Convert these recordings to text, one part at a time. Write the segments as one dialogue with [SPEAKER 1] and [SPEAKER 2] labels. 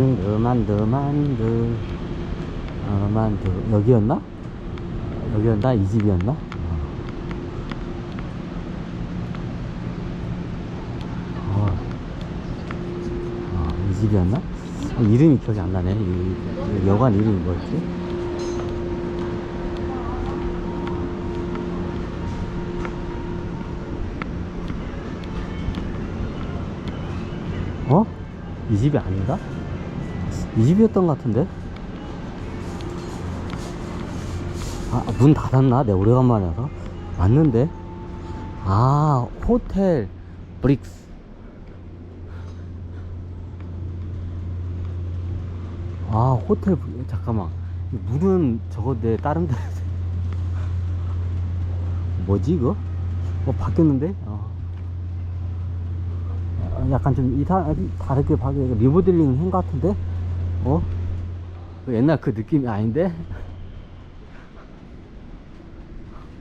[SPEAKER 1] 만두 어, 만두 여기였나? 여기였나? 이 집이었나? 어. 어, 이 집이었나? 어, 이름이 기억이 안 나네. 이, 이 여관 이름이 뭐였지? 어? 이 집이 아닌가? 이 집이었던 것 같은데? 아, 문 닫았나? 내가 오래간만에 와서. 맞는데? 아, 호텔 브릭스. 아, 호텔 브릭스. 잠깐만. 이 문은 저거 내 다른 데. 뭐지, 이거? 뭐 바뀌었는데? 어. 어, 약간 좀 이상 다르게 바뀌 리모델링 한 것 같은데 어? 그 옛날 그 느낌이 아닌데?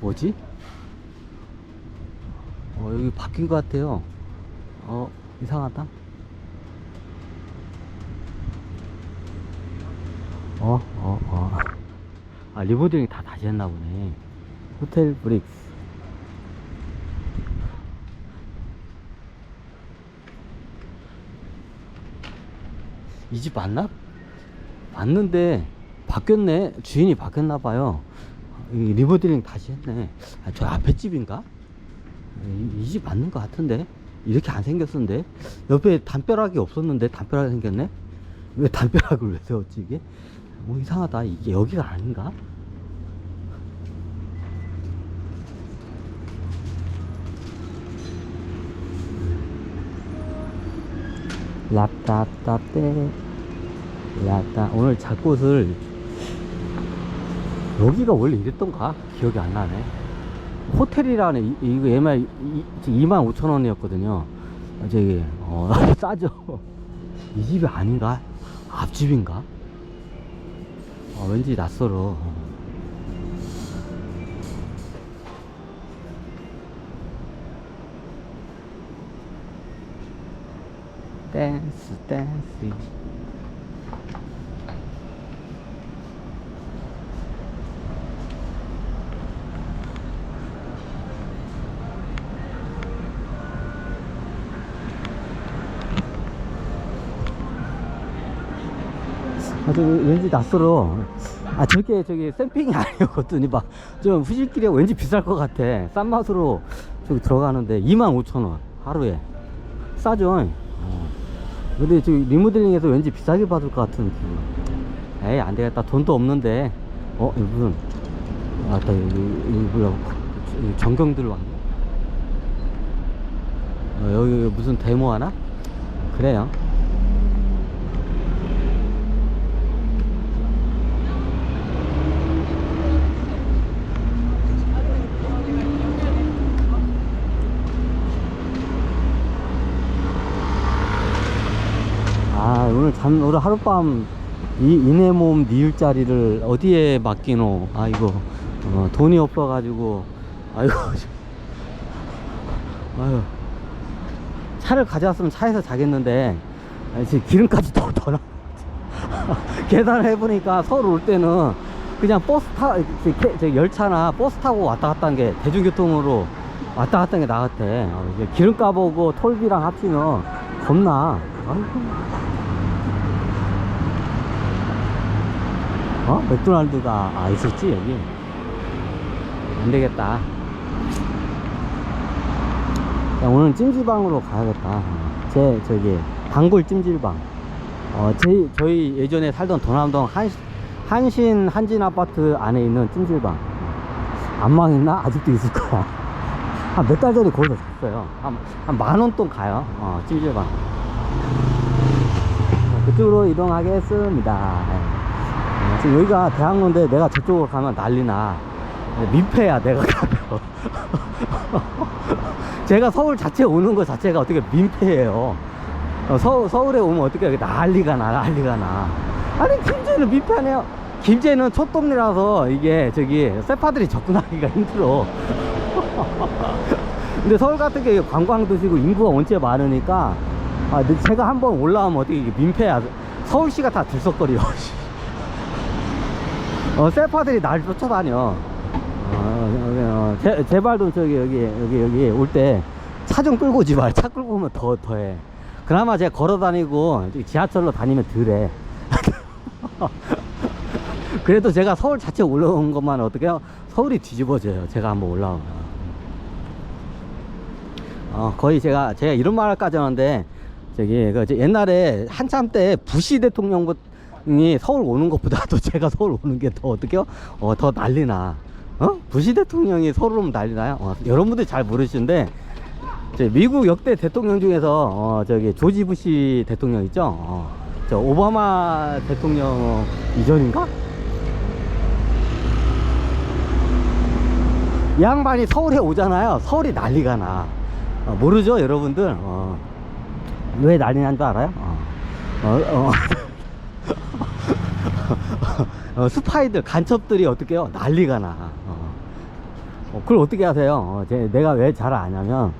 [SPEAKER 1] 뭐지? 어 여기 바뀐 것 같아요. 어 이상하다. 어 어 어 아 리모델링 다 다시 했나 보네. 호텔 브릭스. 이 집 맞나? 맞는데 바뀌었네. 주인이 바뀌었나 봐요. 이 리모델링 다시 했네. 아, 저 앞에 집인가? 이 집 맞는 것 같은데? 이렇게 안 생겼었는데? 옆에 담벼락이 없었는데 담벼락이 생겼네? 왜 담벼락을 왜 세웠지 이게? 뭐 이상하다. 이게 여기가 아닌가? 랍답답대 야따 오늘 잘 곳을 여기가 원래 이랬던가? 기억이 안 나네. 호텔이라네 이- 이거 예말 2만 5천 원이었거든요. 저기 어 싸죠. 이 집이 아닌가? 앞집인가? 어, 왠지 낯설어. 댄스 댄스 아, 저 왠지 낯설어. 아, 저게 저기 샘핑이 아니었거든요. 막, 좀 후실길에 왠지 비쌀 것 같아. 싼 맛으로 저기 들어가는데 25,000원 하루에. 싸죠? 어. 근데 저기 리모델링에서 왠지 비싸게 받을 것 같은 느낌. 에이, 안 되겠다. 돈도 없는데. 어, 이 무슨. 아, 나 여기. 여기 전경들 왔네. 어, 여기 무슨 데모 하나? 그래요. 아 오늘 하룻밤 이 이내 몸 니을 자리를 어디에 맡기노? 아이고 어, 돈이 없어 가지고. 아이고 아유. 차를 가져왔으면 차에서 자겠는데. 아, 지금 기름까지 더 더 나. 계산을 해보니까 서울 올 때는 그냥 버스 타 열차나 버스 타고 왔다 갔다 한 게 대중교통으로 왔다 갔다 한게 이제 기름값 오고 톨비랑 합치면 겁나. 아이고. 어? 맥도날드가 아 있었지 여기? 안 되겠다. 야, 오늘 찜질방으로 가야겠다. 제 저기 단골 찜질방. 어, 제, 저희 예전에 살던 도남동 한, 한신 한진 아파트 안에 있는 찜질방. 안 망했나? 아직도 있을 거야. 한 몇 달 전에 거기서 샀어요. 한만원 돈 가요. 어, 찜질방. 그쪽으로 이동하겠습니다. 어, 지금 여기가 대학로인데 내가 저쪽으로 가면 난리나. 민폐야 내가 가면. 제가 서울 자체 오는 것 자체가 어떻게 민폐예요? 어, 서, 서울에 오면 어떻게 난리가 나 난리가 나. 아니 김제는 민폐하네요. 김제는 첫 동네라서 이게 저기 세파들이 접근하기가 힘들어. 근데 서울 같은 게 관광 도시고 인구가 원체 많으니까 아, 제가 한번 올라오면 어떻게 이게 민폐야. 서울시가 다 들썩거려. 어, 세파들이 날 쫓아다녀. 어, 어, 제, 제발도 저기, 여기, 여기, 여기 올 때 차 좀 끌고 오지 말. 차 끌고 오면 더, 더 해. 그나마 제가 걸어 다니고 지하철로 다니면 덜 해. 그래도 제가 서울 자체 올라온 것만 어떻게 해요? 서울이 뒤집어져요. 제가 한번 올라오면. 어, 거의 제가, 제가 이런 말까지 하는데, 저기, 그, 저 옛날에 한참 때 부시 대통령 이 서울 오는 것보다도 제가 서울 오는 게 더 어떻게요? 어, 더 난리나. 어? 부시 대통령이 서울 오면 난리나요? 어, 여러분들이 잘 모르시는데, 저 미국 역대 대통령 중에서, 어, 저기, 조지 부시 대통령 있죠? 어, 저 오바마 대통령 이전인가? 이 양반이 서울에 오잖아요. 서울이 난리가 나. 어, 모르죠, 여러분들? 어, 왜 난리 난 줄 알아요? 어, 어, 어. 어, 스파이들, 간첩들이 어떻게 해요? 난리가 나. 어. 어, 그걸 어떻게 하세요? 어, 제, 내가 왜 잘 아냐면,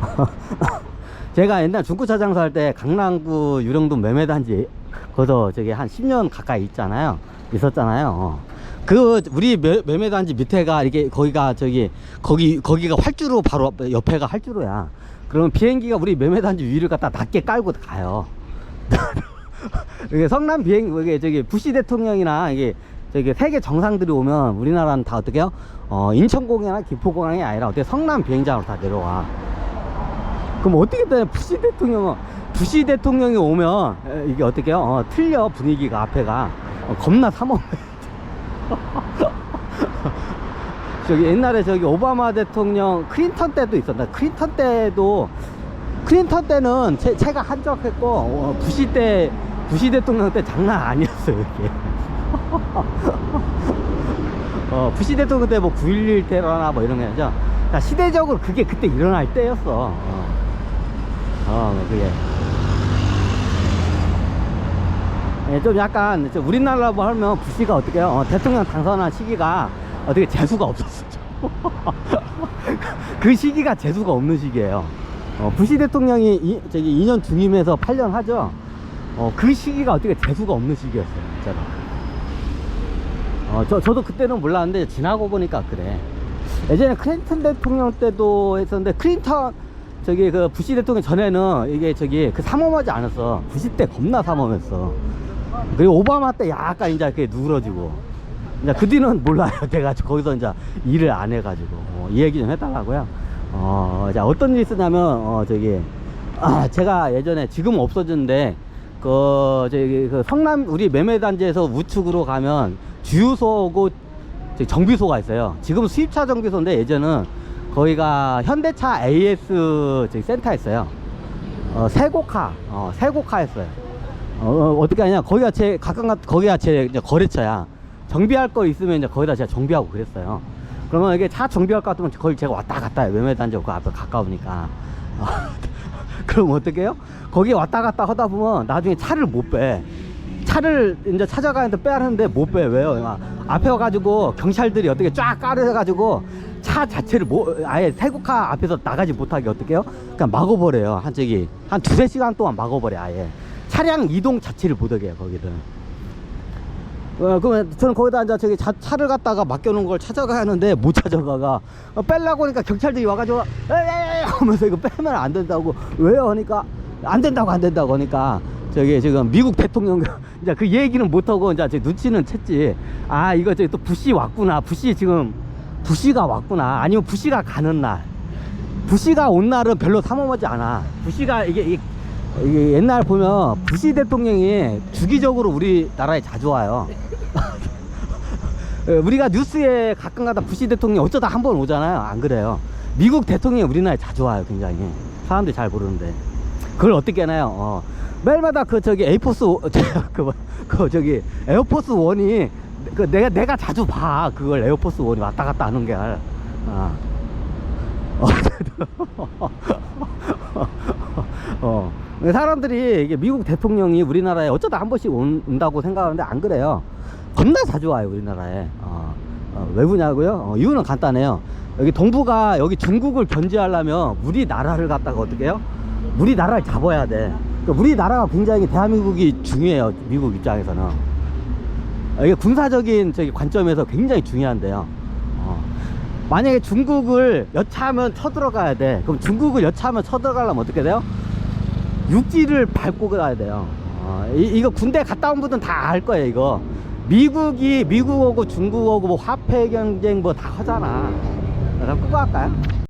[SPEAKER 1] 제가 옛날 중고차 장사할 때 강남구 유령동 매매단지 거기서 저기 한 10년 가까이 있잖아요. 있었잖아요. 어. 그 우리 매, 매매단지 밑에가 이게 거기가 저기 거기 거기가 활주로 바로 앞- 옆에가 활주로야. 그러면 비행기가 우리 매매단지 위를 갖다 낮게 깔고 가요. 이게 성남 비행 이게 저기 부시 대통령이나 이게 저기 세계 정상들이 오면 우리나라는 다 어떻게요? 어 인천공항이나 김포공항이 아니라 어떻게 성남 비행장으로 다 내려와. 그럼 어떻게 돼? 부시 대통령은 부시 대통령이 오면 에, 이게 어떻게요? 어, 틀려 분위기가 앞에가 어, 겁나 삼엄해. 저기 옛날에 저기 오바마 대통령 클린턴 때도 있었나? 클린턴 때도 클린턴 때는 제, 제가 한적했고 어, 부시 때 부시 대통령 때 장난 아니었어요 이게. 어, 부시 대통령 때 뭐 9.11 테러나 뭐 이런 게 아니죠. 그러니까 시대적으로 그게 그때 일어날 때였어. 어, 어 그게. 예, 좀 약간 좀 우리나라로 하면 부시가 어떻게? 어, 대통령 당선한 시기가 어떻게 재수가 없었어요. 그 시기가 재수가 없는 시기예요. 어, 부시 대통령이 이, 저기 2년 중임에서 8년 하죠. 어, 그 시기가 어떻게 재수가 없는 시기였어요, 진짜로. 어, 저, 저도 그때는 몰랐는데 지나고 보니까 그래. 예전에 클린턴 대통령 때도 했었는데 클린턴 저기 그 부시 대통령 전에는 이게 저기 그 삼엄하지 않았어. 부시 때 겁나 삼엄했어. 그리고 오바마 때 약간 이제 이렇게 누그러지고. 이제 그 뒤는 몰라요. 내가 거기서 이제 일을 안 해가지고 어, 이 얘기 좀 해달라고요. 어, 자 어떤 일이 있었냐면 어 저기 아, 제가 예전에 지금 없어졌는데 그 저기 그 성남 우리 매매 단지에서 우측으로 가면 주유소고 정비소가 있어요. 지금 수입차 정비소인데 예전은 거기가 현대차 AS 저기 센터였어요. 어, 세고카, 어, 세고카였어요. 어, 어, 어떻게 하냐? 거기가 제 가끔 가- 거기가 제 거래처야. 정비할 거 있으면 이제 거기다 제가 정비하고 그랬어요. 그러면 이게 차 정비할 것 같으면 거기 제가 왔다 갔다 해요. 매매단지 그 앞에 가까우니까. 어, 그럼 어떻게 해요? 거기 왔다 갔다 하다 보면 나중에 차를 못 빼. 차를 이제 찾아가는데 빼야하는데 못 빼. 왜요? 막 앞에 와가지고 경찰들이 어떻게 쫙 까려가지고 차 자체를 뭐 아예 태국카 앞에서 나가지 못하게 어떻게 해요? 그냥 막아버려요. 한 저기 한 두세 시간 동안 막아버려 아예. 차량 이동 자체를 못하게 해요 거기를. 어, 그러면 저는 거기다 앉아 저기 자, 차를 갖다가 맡겨놓은 걸 찾아가야 하는데 못 찾아가가 어, 빼려고 하니까 경찰들이 와가지고 에에에 하면서 이거 빼면 안 된다고. 왜요? 하니까 안 된다고 안 된다고. 하니까 저기 지금 미국 대통령 이제 그 얘기는 못 하고 이제 제 눈치는 챘지. 아 이거 저기 또 부시 왔구나. 부시 지금 부시가 왔구나. 아니면 부시가 가는 날. 부시가 온 날은 별로 삼엄하지 않아. 부시가 이게, 이게 이게 옛날 보면 부시 대통령이 주기적으로 우리나라에 자주 와요. 예, 우리가 뉴스에 가끔가다 부시 대통령이 어쩌다 한 번 오잖아요. 안 그래요. 미국 대통령이 우리나라에 자주 와요. 굉장히 사람들이 잘 모르는데 그걸 어떻게 하나요? 어, 매일마다 그 저기 에이포스 오- 그, 뭐- 그 저기 에어포스 원이 그 내가 내가 자주 봐 그걸 에어포스 원이 왔다 갔다 하는 게. 아. 어. 사람들이 이게 미국 대통령이 우리나라에 어쩌다 한 번씩 온, 온다고 생각하는데 안 그래요. 겁나 자주 와요, 우리나라에. 어, 어, 왜 그냐고요? 어, 이유는 간단해요. 여기 동부가 여기 중국을 견제하려면 우리나라를 갖다가 어떻게 해요? 우리나라를 잡아야 돼. 그러니까 우리나라가 굉장히 대한민국이 중요해요. 미국 입장에서는. 아, 이게 군사적인 저기 관점에서 굉장히 중요한데요. 어. 만약에 중국을 여차하면 쳐들어가야 돼. 그럼 중국을 여차하면 쳐들어가려면 어떻게 돼요? 육지를 밟고 가야 돼요. 어, 이, 이거 군대 갔다 온 분들은 다 알 거예요, 이거. 미국이 미국하고 중국하고 뭐 화폐 경쟁 뭐 다 하잖아. 그럼 끄고 할까요?